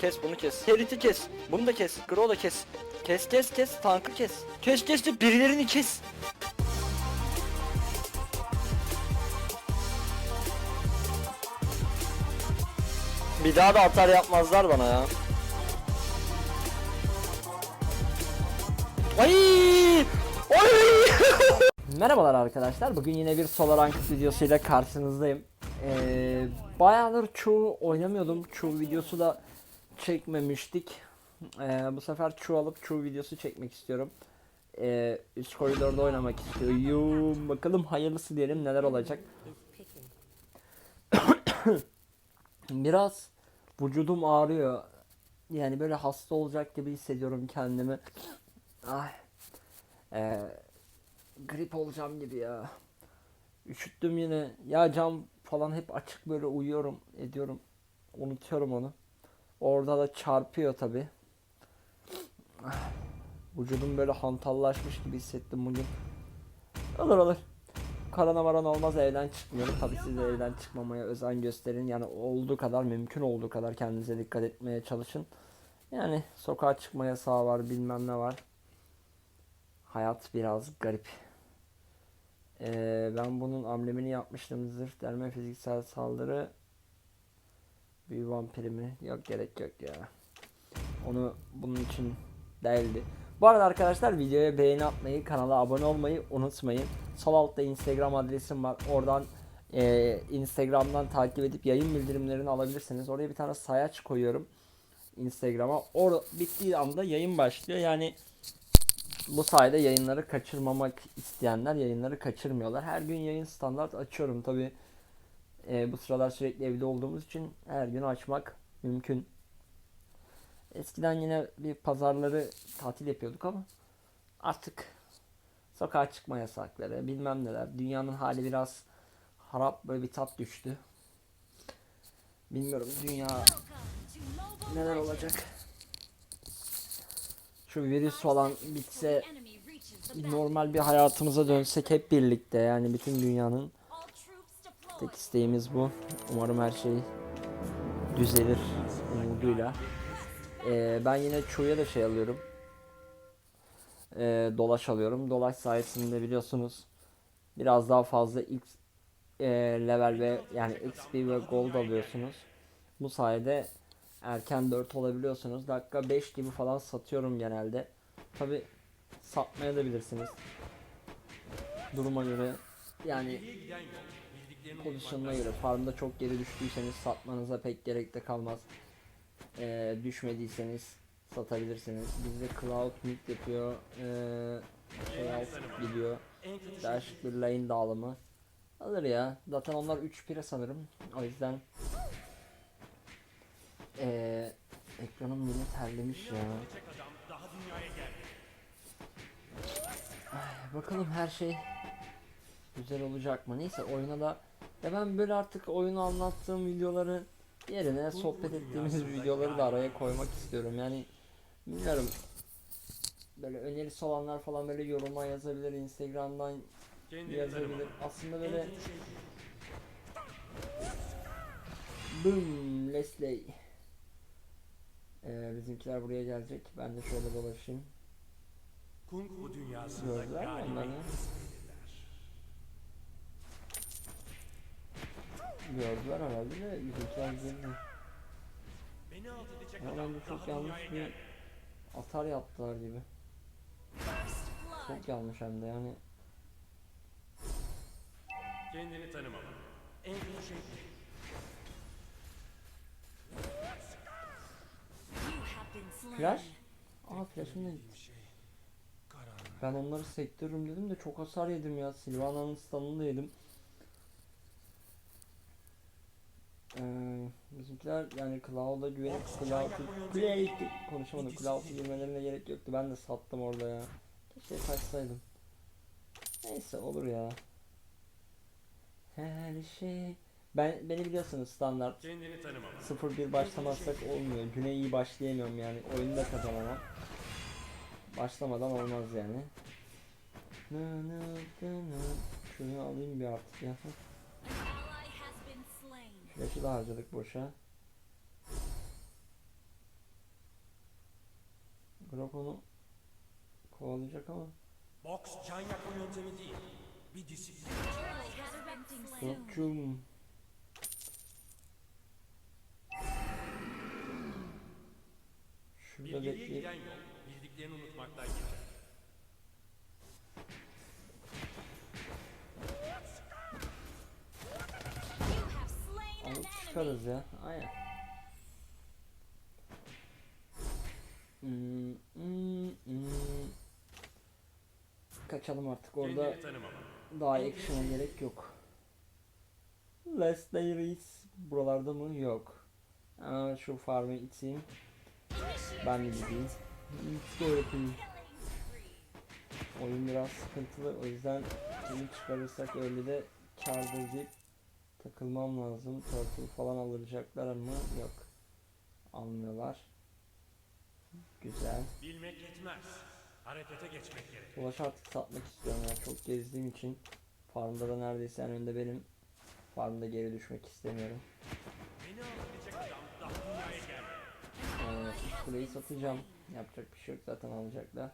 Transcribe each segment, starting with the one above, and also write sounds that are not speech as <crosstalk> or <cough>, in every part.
Kes bunu kes. Ferit'i kes. Bunu da kes. Gro da kes. Kes kes kes. Tankı kes. Kes kes de birilerini kes. Bir daha da atar yapmazlar bana ya. Ay! Ay! <laughs> Merhabalar arkadaşlar. Bugün yine bir solo rank videosuyla karşınızdayım. Ee, bayağıdır çoğu oynamıyordum. Çoğu videosu da çekmemiştik. Ee, bu sefer çoğu alıp çoğu videosu çekmek istiyorum. Ee, üst koridorda oynamak istiyorum. Bakalım hayırlısı diyelim neler olacak. <coughs> Biraz vücudum ağrıyor. Yani böyle hasta olacak gibi hissediyorum kendimi. Ay. Ee, grip olacağım gibi ya. Üşüttüm yine. Ya cam falan hep açık böyle uyuyorum ediyorum. Unutuyorum onu. Orada da çarpıyor tabi. Vücudum böyle hantallaşmış gibi hissettim bugün. Olur olur. Karana maran olmaz evden çıkmıyorum. Tabi siz de evden çıkmamaya özen gösterin. Yani olduğu kadar mümkün olduğu kadar kendinize dikkat etmeye çalışın. Yani sokağa çıkma yasağı var bilmem ne var. Hayat biraz garip. Ee, ben bunun amblemini yapmıştım. Zırh delme fiziksel saldırı. Bir vampirimi. Yok gerek yok ya. Onu bunun için değildi. Bu arada arkadaşlar videoya beğeni atmayı, kanala abone olmayı unutmayın. Sol altta Instagram adresim var. Oradan e, Instagram'dan takip edip yayın bildirimlerini alabilirsiniz. Oraya bir tane sayaç koyuyorum. Instagram'a. Or bittiği anda yayın başlıyor. Yani bu sayede yayınları kaçırmamak isteyenler yayınları kaçırmıyorlar. Her gün yayın standart açıyorum tabi. Bu sıralar sürekli evde olduğumuz için her gün açmak mümkün. Eskiden yine bir pazarları tatil yapıyorduk ama artık sokağa çıkma yasakları bilmem neler. Dünyanın hali biraz harap böyle bir tat düştü. Bilmiyorum dünya neler olacak. Şu virüs falan bitse normal bir hayatımıza dönsek hep birlikte yani bütün dünyanın tek isteğimiz bu. Umarım her şey düzelir umuduyla. Ee, ben yine Chu'ya da şey alıyorum. Ee, dolaş alıyorum. Dolaş sayesinde biliyorsunuz biraz daha fazla X e, level ve yani XP ve gold alıyorsunuz. Bu sayede erken 4 olabiliyorsunuz. Dakika 5 gibi falan satıyorum genelde. Tabi satmaya da bilirsiniz. Duruma göre yani pozisyonuna göre farmda çok geri düştüyseniz satmanıza pek gerek de kalmaz. Ee, düşmediyseniz satabilirsiniz. Bizde Cloud mid yapıyor. Ee, şey alt gidiyor. Değişik bir lane dağılımı. Alır ya. Zaten onlar 3 pire sanırım. O yüzden ee, ekranım yine terlemiş ya. Ay, bakalım her şey güzel olacak mı? Neyse oyuna da ya ben böyle artık oyunu anlattığım videoları yerine sohbet ettiğimiz videoları da araya koymak istiyorum. Yani bilmiyorum. Böyle önerisi olanlar falan böyle yoruma yazabilir, Instagram'dan yazabilir. Aslında böyle Boom Leslie ee, bizimkiler buraya gelecek. Ben de şöyle dolaşayım. Kung Fu dünyasında Gördüler mi onları? Gördüler herhalde de alt edecek Ama bence çok yanlış bir atar yaptılar gibi. Çok yanlış hem de yani. Kendini tanımama. En kötü şey Flash? Aa flash'ım da Ben onları sektörüm dedim de çok hasar yedim ya. Sylvana'nın stun'ını da yedim. Ee, bizimkiler yani Cloud'a güvenip Cloud'u güvenip konuşamadım. Cloud'a girmelerine gerek yoktu. Ben de sattım orada ya. Keşke kaçsaydım. Neyse olur ya. Her şey ben beni biliyorsunuz standart kendini tanımama. 0-1 başlamazsak olmuyor. Güne iyi başlayamıyorum yani. Oyunda kazanamam. Başlamadan olmaz yani. Şunu alayım bir artık ya. Flash'ı da harcadık boşa. Grok onu kovalayacak ama Boks can yakma yöntemi değil. Bir disiplin. Grok'cum Şurada bekleyip giden yol bildiklerini unutmaktan geçer. Çıkarız ya. Aynen. Hmm, hmm, hmm. Kaçalım artık orada daha action'a gerek yok. Last Race buralarda mı? Yok. Ama şu farmı iteyim. Ben de gideyim. Let's yapayım. Oyun biraz sıkıntılı o yüzden kimi çıkarırsak öyle de kardır deyip takılmam lazım. Turtle falan alacaklar mı? Yok. Almıyorlar. Güzel. Bilmek yetmez. Harekete geçmek gerek. Ulaş artık satmak istiyorum ya çok gezdiğim için. Farmda da neredeyse en önde benim. Farmda geri düşmek istemiyorum. Beni alabilecek adam daha dünyaya gelmedi. Ee, kuleyi satacağım. Yapacak bir şey yok zaten alacaklar.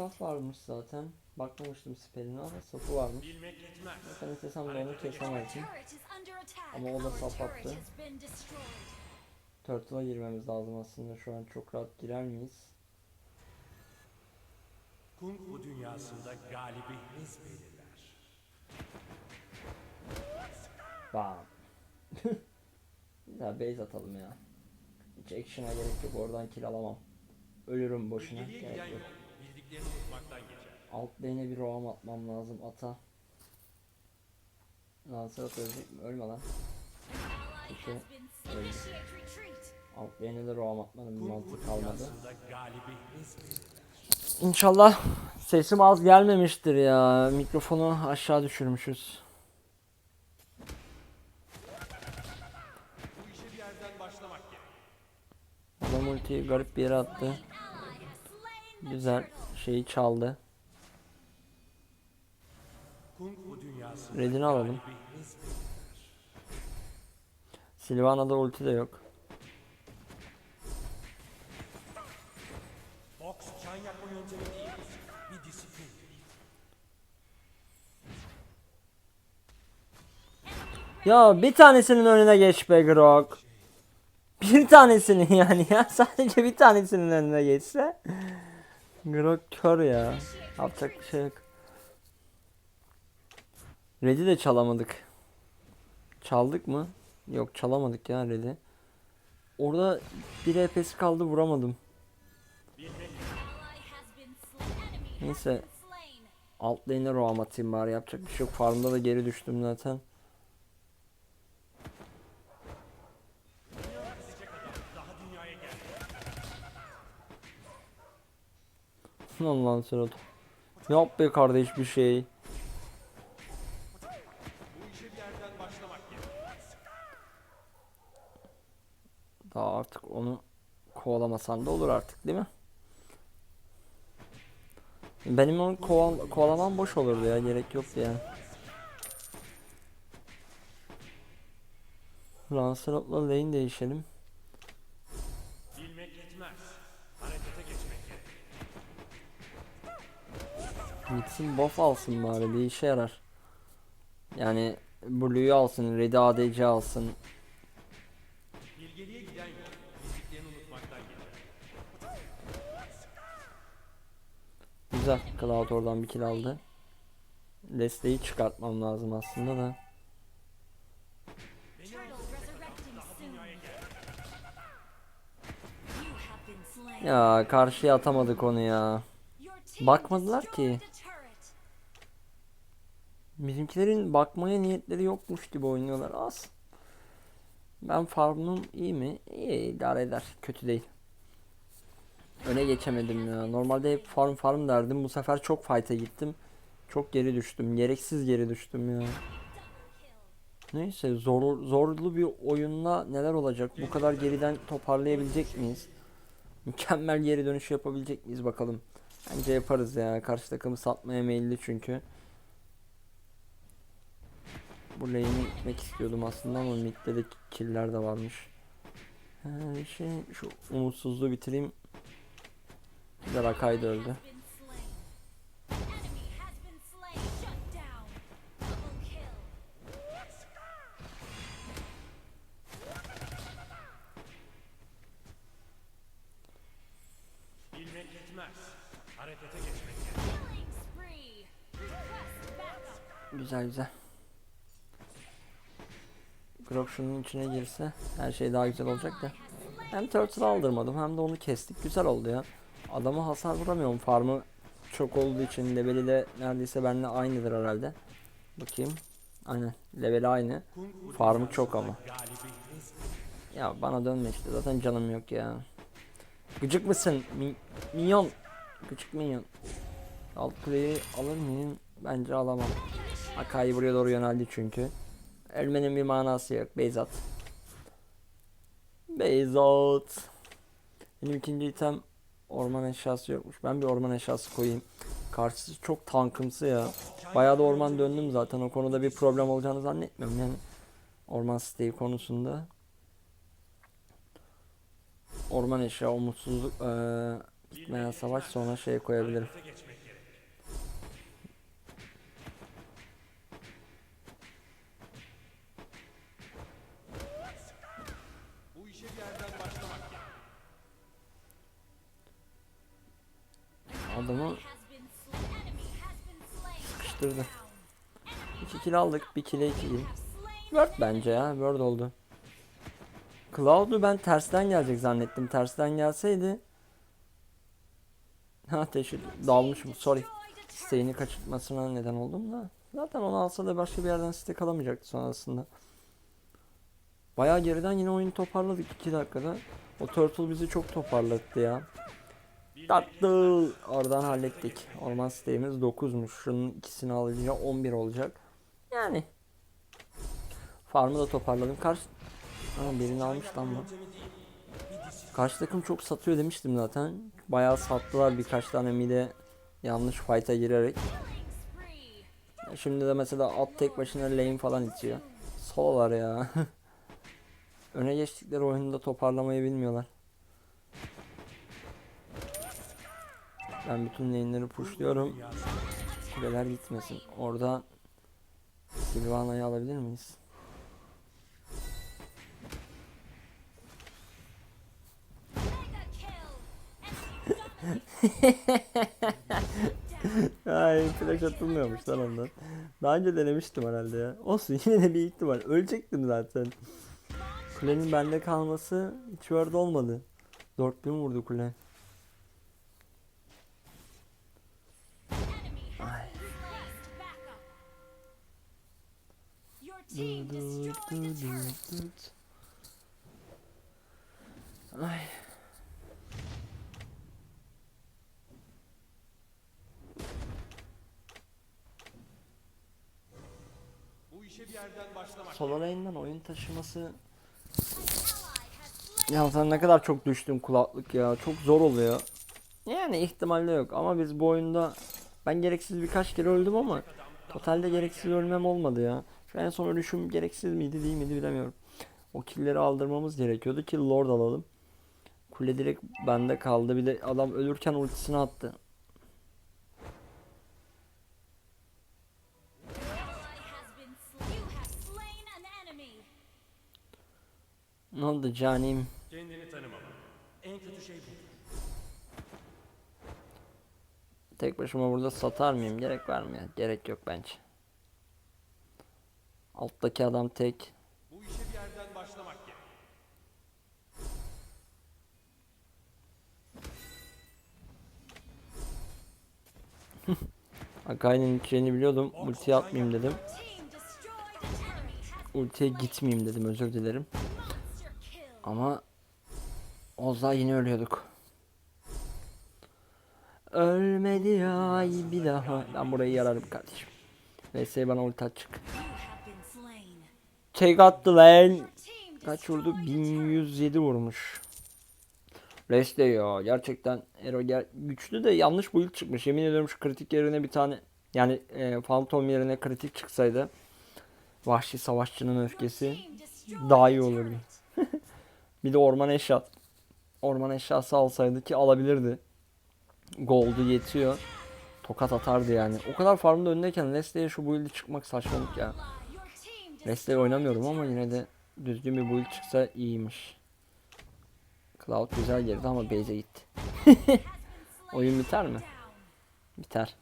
Saf varmış zaten. Bakmamıştım siperine ama safı varmış. Zaten istesem de onu kesemezdim. Ama o da saf attı. Turtle'a girmemiz lazım aslında şu an çok rahat girer miyiz? Kung Fu dünyasında galibi hız belirler. Bam. <laughs> ya base atalım ya. Hiç action'a gerek yok oradan kill alamam. Ölürüm boşuna. Gerek yok. Alt lane'e bir roam atmam lazım ata. Lancelot ölecek mi? Ölme lan. Peki. Öyle. Alt lane'e de roam atmanın bir mantığı kalmadı. İnşallah sesim az gelmemiştir ya. Mikrofonu aşağı düşürmüşüz. Bu işe bir yerden başlamak gerek. Adam ultiyi garip bir yere attı. Güzel. Şeyi çaldı. Redini alalım. Sylvana'da ulti de yok. Ya bir tanesinin önüne geç be Grok. Bir tanesinin yani ya <laughs> sadece bir tanesinin önüne geçse. Grok kör ya. Yapacak bir şey yok. Red'i de çalamadık. Çaldık mı? Yok çalamadık ya Red'i. Orada bir EP'si kaldı vuramadım. Neyse. Alt lane'e roam atayım bari yapacak bir şey yok. Farmda da geri düştüm zaten. Lan Serhat. Yap be kardeş bir şey. Bu işe bir yerden başlamak gerek. Daha artık onu kovalamasan da olur artık değil mi? Benim onu koval kovalamam boş olurdu ya gerek yoktu yani. Lancelot'la lane değişelim. Bilmek yetmez. Harekete geçmek gerek. Gitsin buff alsın bari bir işe yarar. Yani Blue'yu alsın, Red'i ADC alsın. Güzel. Cloud oradan bir kill aldı. Leslie'yi çıkartmam lazım aslında da. Ya karşıya atamadık onu ya. Bakmadılar ki. Bizimkilerin bakmaya niyetleri yokmuş gibi oynuyorlar az. Ben farmım iyi mi? İyi idare eder. Kötü değil. Öne geçemedim ya. Normalde hep farm farm derdim. Bu sefer çok fight'a gittim. Çok geri düştüm. Gereksiz geri düştüm ya. Neyse zor, zorlu bir oyunla neler olacak? Bu kadar geriden toparlayabilecek miyiz? Mükemmel geri dönüş yapabilecek miyiz bakalım. Bence yaparız ya. Karşı takımı satmaya meyilli çünkü. Bu lane'i gitmek istiyordum aslında ama midde de killer de varmış. Her şey şu umutsuzluğu bitireyim. Bir de öldü. Güzel güzel. Grok şunun içine girse her şey daha güzel olacak da. Hem turtle aldırmadım hem de onu kestik. Güzel oldu ya. Adama hasar vuramıyorum. Farmı çok olduğu için leveli de neredeyse benimle aynıdır herhalde. Bakayım. Aynen. Leveli aynı. Farmı çok ama. Ya bana dönme işte. Zaten canım yok ya. Gıcık mısın? Mi- minyon. Gıcık minyon. Alt kuleyi alır mıyım? Bence alamam. Akai buraya doğru yöneldi çünkü. Ölmenin bir manası yok. Beyzat. Beyzat. Benim ikinci item orman eşyası yokmuş. Ben bir orman eşyası koyayım. Karşısı çok tankımsı ya. Bayağı da orman döndüm zaten. O konuda bir problem olacağını zannetmiyorum yani. Orman siteyi konusunda. Orman eşya, umutsuzluk, eee bitmeyen savaş sonra şey koyabilirim. Harekete geçmek gerek. Bu işe bir yerden başlamak gerek. Adamı sıkıştırdı. 2 kill aldık. 1 kill'e 2 kill. Word bence ya. Word oldu. Cloud'u ben tersten gelecek zannettim. Tersten gelseydi. <laughs> Ha teşekkür. Dalmışım. Sorry. Siteğini kaçırtmasına neden oldum da. Zaten onu alsa da başka bir yerden site kalamayacaktı sonrasında. Bayağı geriden yine oyunu toparladık 2 dakikada. O Turtle bizi çok toparlattı ya. Tatlı. Oradan hallettik. Orman siteğimiz 9'muş. Şunun ikisini alınca 11 olacak. Yani. Farmı da toparladım. Karşı... Aa, birini almış lan bu. Karşı takım çok satıyor demiştim zaten. Bayağı sattılar birkaç tane mide yanlış fight'a girerek. Şimdi de mesela at tek başına lane falan itiyor. Sololar ya. <laughs> Öne geçtikleri oyunda toparlamayı bilmiyorlar. Ben bütün lane'leri pushluyorum. Kuleler gitmesin. Orada Sylvana'yı alabilir miyiz? <laughs> Ay flash atılmıyormuş lan ondan. Daha önce denemiştim herhalde ya. Olsun <laughs> yine de bir ihtimal. Ölecektim zaten. Kulenin bende kalması hiç word olmadı. 4000 vurdu kule. A turret. Ay. Bu işe bir yerden başlamak Solo lane'den oyun taşıması ya sen ne kadar çok düştüm kulaklık ya. Çok zor oluyor. Yani ihtimalle yok ama biz bu oyunda ben gereksiz birkaç kere öldüm ama totalde gereksiz ölmem olmadı ya. Şu en son ölüşüm gereksiz miydi değil miydi bilemiyorum. O killleri aldırmamız gerekiyordu ki Lord alalım. Kule direkt bende kaldı. Bir de adam ölürken ultisini attı. Ne oldu canim? Kendini tanımam. En kötü şey bu. Tek başıma burada satar mıyım? Gerek var mı ya? Gerek yok bence. Alttaki adam tek. Bu işe bir yerden başlamak gerek. <laughs> Akai'nin gideceğini biliyordum. Ulti atmayayım dedim. Ultiye gitmeyeyim dedim özür dilerim. Ama Oz'a yine ölüyorduk. Ölmedi ay bir daha. Ben burayı yararım kardeşim. Neyse bana ulti açık. Tek attı lan. Kaç vurdu? destroyed a turret. 1107 vurmuş. Reste ya gerçekten Ero ger- güçlü de yanlış build çıkmış. Yemin ediyorum şu kritik yerine bir tane yani e, Phantom yerine kritik çıksaydı Vahşi savaşçının öfkesi daha iyi olurdu. <laughs> Bir de orman eşya orman eşyası alsaydı ki alabilirdi. Gold'u yetiyor. Tokat atardı yani. O kadar farmda öndeyken Leslie'ye şu build'i çıkmak saçmalık ya. Destroyed oynamıyorum ama yine de düzgün bir build çıksa iyiymiş. Cloud güzel girdi ama base'e gitti. <laughs> Oyun biter mi? Biter.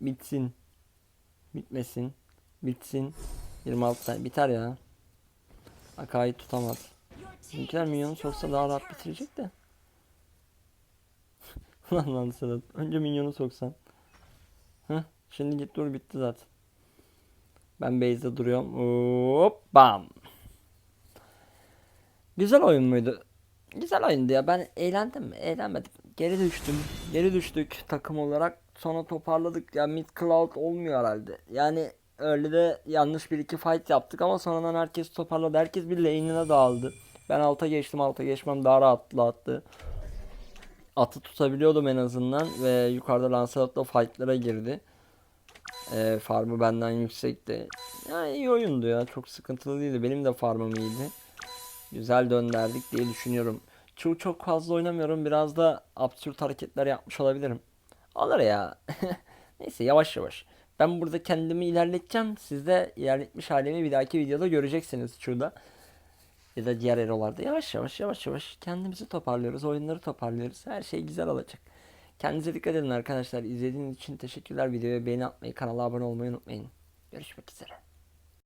Bitsin. Bitmesin. Bitsin. 26 tane biter ya. Akai tutamaz. Bizimkiler minyonu soksa daha rahat bitirecek de. <laughs> Lan lan Sedat. Önce minyonu soksan. Heh, şimdi git dur bitti zaten. Ben base'de duruyorum. Hop bam. Güzel oyun muydu? Güzel oyundu ya. Ben eğlendim mi? Eğlenmedim. Geri düştüm. Geri düştük takım olarak. Sonra toparladık. Ya mid cloud olmuyor herhalde. Yani öyle de yanlış bir iki fight yaptık ama sonradan herkes toparladı. Herkes bir lane'ine dağıldı. Ben alta geçtim. Alta geçmem daha rahatlı attı. Atı tutabiliyordum en azından ve yukarıda Lancelot'la fight'lara girdi. Ee, farmı benden yüksekti. Ya iyi oyundu ya. Çok sıkıntılı değildi. Benim de farmım iyiydi. Güzel dönderdik diye düşünüyorum. Çok çok fazla oynamıyorum. Biraz da absürt hareketler yapmış olabilirim. Olur ya. <laughs> Neyse yavaş yavaş. Ben burada kendimi ilerleteceğim. Siz de ilerletmiş halimi bir dahaki videoda göreceksiniz şurada. Ya da diğer erolarda. Yavaş yavaş yavaş yavaş kendimizi toparlıyoruz. Oyunları toparlıyoruz. Her şey güzel olacak. Kendinize dikkat edin arkadaşlar. İzlediğiniz için teşekkürler. Videoya beğeni atmayı, kanala abone olmayı unutmayın. Görüşmek üzere.